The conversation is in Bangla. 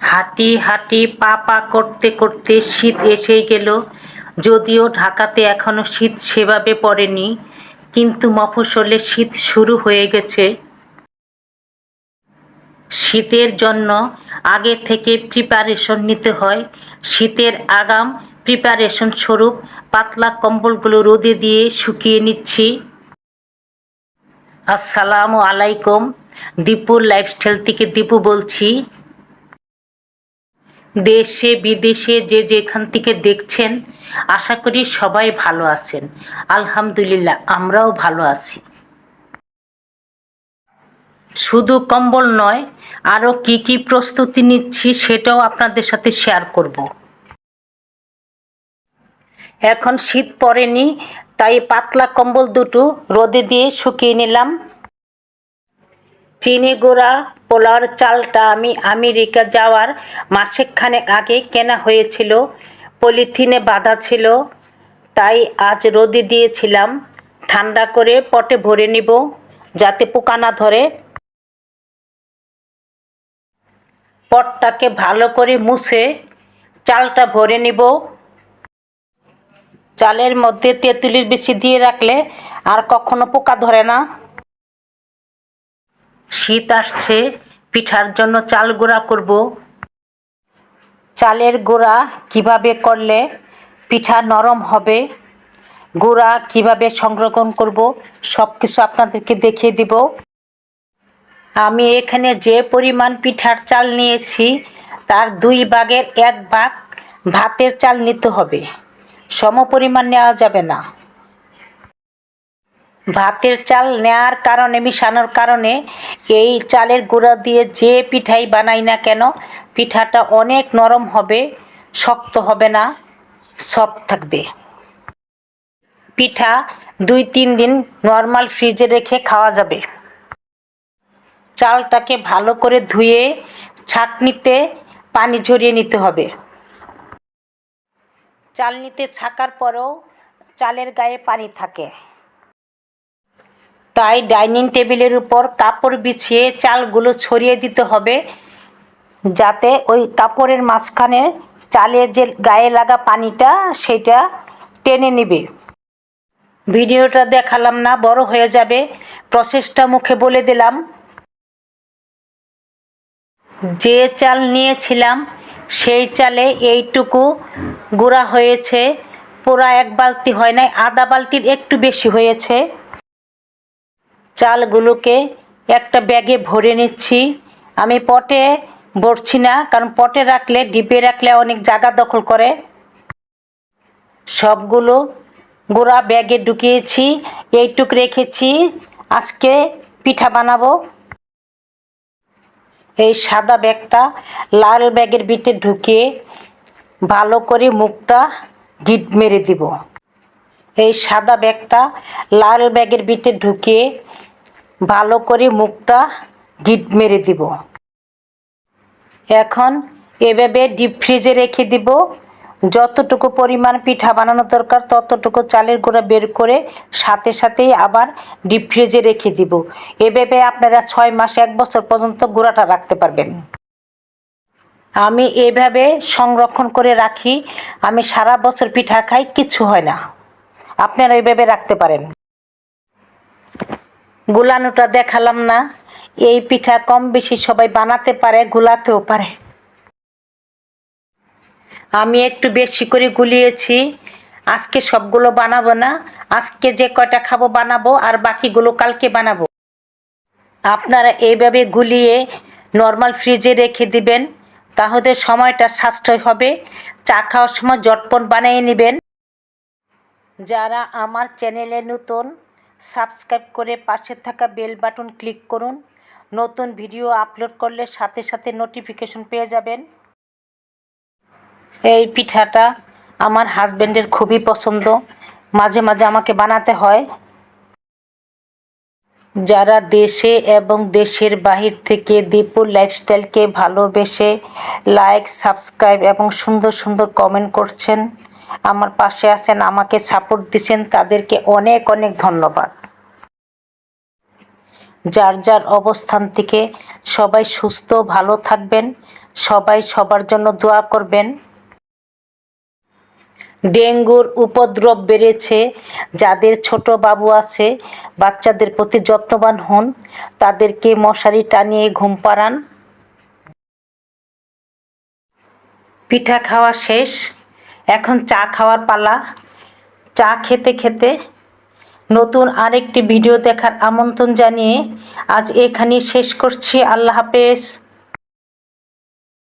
হাঁটি হাঁটি পা পা করতে করতে শীত এসেই গেল। যদিও ঢাকাতে এখনও শীত সেভাবে পড়েনি, কিন্তু মফসলে শীত শুরু হয়ে গেছে। শীতের জন্য আগে থেকে প্রিপারেশন নিতে হয়। শীতের আগাম প্রিপারেশন স্বরূপ পাতলা কম্বলগুলো রোদে দিয়ে শুকিয়ে নিচ্ছি। আসসালামু আলাইকুম। দীপুর লাইফস্টাইল থেকে দীপু বলছি। দেশে, বিদেশে যে যেখান থেকে দেখছেন, আশা করি সবাই ভালো আছেন। আলহামদুলিল্লাহ, আমরাও ভালো আছি। শুধু কম্বল নয়, আরও কি কি প্রস্তুতি নিচ্ছি সেটাও আপনাদের সাথে শেয়ার করব। এখন শীত পড়েনি, তাই পাতলা কম্বল দুটো রোদে দিয়ে শুকিয়ে নিলাম। চিনি গুঁড়া পোলাওর চালটা আমি আমেরিকা যাওয়ার মাসেকখানেক আগে কেনা হয়েছিল। পলিথিনে বাঁধা ছিল। তাই আজ রোদে দিয়েছিলাম। ঠান্ডা করে পটে ভরে নিব, যাতে পোকা না ধরে। পটটাকে ভালো করে মুছে চালটা ভরে নিব। চালের মধ্যে তেঁতুলির বেশি দিয়ে রাখলে আর কখনো পোকা ধরে না। শীত আসছে, পিঠার জন্য চাল গুঁড়া করব। চালের গুঁড়া কীভাবে করলে পিঠা নরম হবে, গুঁড়া কীভাবে সংরক্ষণ করব সব কিছু আপনাদেরকে দেখিয়ে দিব। আমি এখানে যে পরিমাণ পিঠার চাল নিয়েছি, তার দুই ভাগের এক ভাগ ভাতের চাল নিতে হবে। সম পরিমাণ নেওয়া যাবে না। ভাতের চাল নেওয়ার কারণে, মিশানোর কারণে এই চালের গুঁড়া দিয়ে যে পিঠাই বানাই না কেন, পিঠাটা অনেক নরম হবে, শক্ত হবে না, সফট থাকবে। পিঠা দুই তিন দিন নর্মাল ফ্রিজে রেখে খাওয়া যাবে। চালটাকে ভালো করে ধুয়ে ছাঁকনিতে পানি ঝরিয়ে নিতে হবে। চালনিতে ছাকার পরেও চালের গায়ে পানি থাকে। তাই ডাইনিং টেবিলের উপর কাপড় বিছিয়ে চালগুলো ছড়িয়ে দিতে হবে যাতে ওই কাপড়ের মাঝখানে চালের যে গায়ে লাগা পানিটা, সেটা টেনে নেবে। ভিডিওটা দেখালাম না, বড় হয়ে যাবে। প্রসেসটা মুখে বলে দিলাম। যে চাল নিয়েছিলাম, সেই চালে এইটুকু গুঁড়া হয়েছে। পুরা এক বালতি হয় নাই, আধা বালতির একটু বেশি হয়েছে। চালগুলোকে একটা ব্যাগে ভরে নিচ্ছি। আমি পটে ভরছি না, কারণ পটে রাখলে, ডিপে রাখলে অনেক জায়গা দখল করে। সবগুলো গুঁড়া ব্যাগে ঢুকিয়েছি, এইটুক রেখেছি, আজকে পিঠা বানাবো। এই সাদা ব্যাগটা লাল ব্যাগের ভিতরে ঢুকিয়ে ভালো করে মুখটা গিট মেরে দিব। এই সাদা ব্যাগটা লাল ব্যাগের ভিতরে ঢুকিয়ে ভালো করে মুখটা গিট মেরে দিব। এখন এভাবে ডিপ ফ্রিজে রেখে দিব। যতটুকু পরিমাণ পিঠা বানানো দরকার, ততটুকু চালের গুঁড়া বের করে সাথে সাথেই আবার ডিপ ফ্রিজে রেখে দিব। এভাবে আপনারা ছয় মাস, এক বছর পর্যন্ত গুঁড়াটা রাখতে পারবেন। আমি এভাবে সংরক্ষণ করে রাখি। আমি সারা বছর পিঠা খাই, কিছু হয় না। আপনারা এইভাবে রাখতে পারেন। গুলানোটা দেখালাম না। এই পিঠা কম বেশি সবাই বানাতে পারে, গুলাতেও পারে। আমি একটু বেশি করে গুলিয়েছি। আজকে সবগুলো বানাবো না। আজকে যে কয়টা খাব বানাবো, আর বাকিগুলো কালকে বানাবো। আপনারা এইভাবে গুলিয়ে নর্মাল ফ্রিজে রেখে দিবেন। তাহলে সময়টা সাশ্রয় হবে। চা খাওয়ার সময় জটপট বানিয়ে নেবেন। যারা আমার চ্যানেলে নতুন সাবস্ক্রাইব করে পাশে থাকা বেল বাটন ক্লিক করুন। নতুন ভিডিও আপলোড করলে সাথে সাথে নোটিফিকেশন পেয়ে যাবেন। এই পিঠাটা আমার হাজব্যান্ডের খুবই পছন্দ। মাঝে মাঝে আমাকে বানাতে হয়। যারা দেশে এবং দেশের বাহির থেকে দীপুর লাইফস্টাইলকে ভালোবেসে লাইক সাবস্ক্রাইব এবং সুন্দর সুন্দর কমেন্ট করছেন আমার পাশে আছেন, আমাকে সাপোর্ট দিচ্ছেন, তাদেরকে অনেক অনেক ধন্যবাদ। যার যার অবস্থান থেকে সবাই সুস্থ, ভালো থাকবেন, সবাই সবার জন্য দোয়া করবেন। ডেঙ্গুর উপদ্রব বেড়েছে, যাদের ছোট বাবু আছে, বাচ্চাদের প্রতি যত্নবান হন, তাদেরকে মশারি টানিয়ে ঘুম পাড়ান। পিঠা খাওয়া শেষ এখন চা খাওয়ার পালা। চা খেতে খেতে নতুন আরেকটি ভিডিও দেখার আমন্ত্রণ জানিয়ে আজ এখানেই শেষ করছি। আল্লাহ হাফেজ।